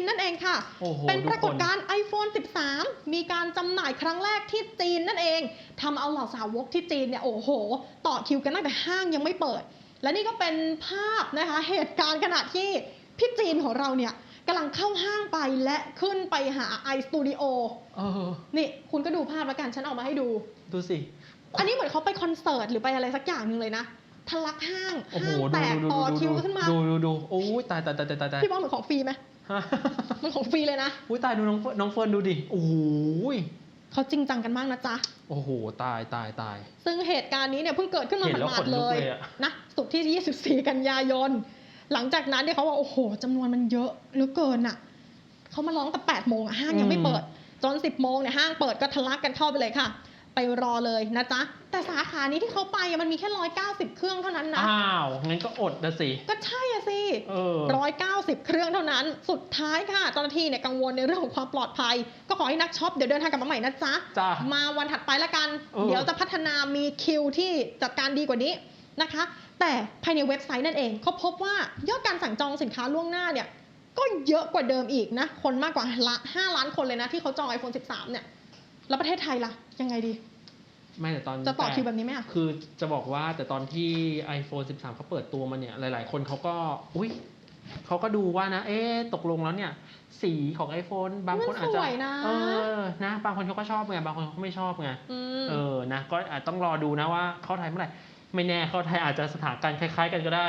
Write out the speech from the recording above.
นนั่นเองค่ะโอ้โหเป็นทุปรากฏคนการณ์ iPhone 13 มีการจำหน่ายครั้งแรกที่จีนนั่นเองทำเอาเหล่าสาวกที่จีนเนี่ยโอ้โห ต่อคิวกันตั้งแต่ห้างยังไม่เปิด และนี่ก็เป็นภาพนะคะเหตุการณ์ขณะที่พี่จีนของเราเนี่ยกำลังเข้าห้างไปและขึ้นไปหา iStudio เออนี่คุณก็ดูภาพแล้วกันฉันเอามาให้ดู ดูสิ อันนี้เหมือนเขาไปคอนเสิร์ตหรือไปอะไรสักอย่างหนึ่งเลยนะ ทะลักห้างโอ้โหห้างแตกดูดูต่อดูคิวดูขึ้นมาดูดูดูโอ้ยตายตายตายตายตายตายพี่ว่าเหมือนของฟรีไหมฮะมันของฟรีเลยนะอุ้ยตายดูน้องเฟิร์นน้องเฟิร์นดูดิโอ้โหยเขาจริงจังกันมากนะจ๊ะ โอ้โห ตายตายตาย ซึ่งเหตุการณ์นี้เนี่ยเพิ่งเกิดขึ้นมาเห็นแล้วหมาขดนๆลุเลกยเลยอะนะสุกร์ที่ 24 กันยายน หลังจากนั้นเนี่ยเขาว่าโอ้โหจำนวนมันเยอะเหลือเกินอะเขามาร้องแต่8โมงอะห้างยังไม่เปิด จน 10 โมงเนี่ยห้างเปิดก็ทะลักกันเข้าไปเลยค่ะไป รอเลยนะจ๊ะ แต่สาขานี้ที่เขาไปอะมันมีแค่190เครื่องเท่านั้นนะ อ้าว งั้นก็อดนะสิ ก็ใช่อะสิเออร้อยเก้าสิบเครื่องเท่านั้น สุดท้ายค่ะเจ้าหน้าที่เนี่ยกังวลในเรื่องของความปลอดภัย ก็ขอให้นักช็อปเดี๋ยวเดินทางกลับมาใหม่นะจ๊ะจ้ะมาวันถัดไปละกันเออเดี๋ยวจะพัฒนามีคิวที่จัดการดีกว่านี้นะคะ แต่ภายในเว็บไซต์นั่นเองเขาพบว่ายอดการสั่งจองสินค้าล่วงหน้าเนี่ยก็เยอะกว่าเดิมอีกนะ คนมากกว่าละ5ล้านคนเลยนะ ที่เขาจอง iPhone 13 เนี่ย แล้วประเทศไทยล่ะ ยังไงดี ไม่แต่ตอนจะต่อคิวแบบนี้ไหมอะคือจะบอกว่าแต่ตอนที่ iPhone 13 เขาเปิดตัวมาเนี่ย หลาย ๆ คนเขาก็ อุ้ยเขาก็ดูว่านะ เอ๊ะตกลงแล้วเนี่ย สีของ iPhone บางคนอาจจะมันสวยนะเออนะบางคนเขาก็ชอบไงบางคนเขาก็ไม่ชอบไงอืมเออนะก็อาจต้องรอดูนะว่าเข้าไทยเมื่อไหร่ไม่แน่เข้าไทยอาจจะสถานการณ์คล้าย ๆ กันก็ได้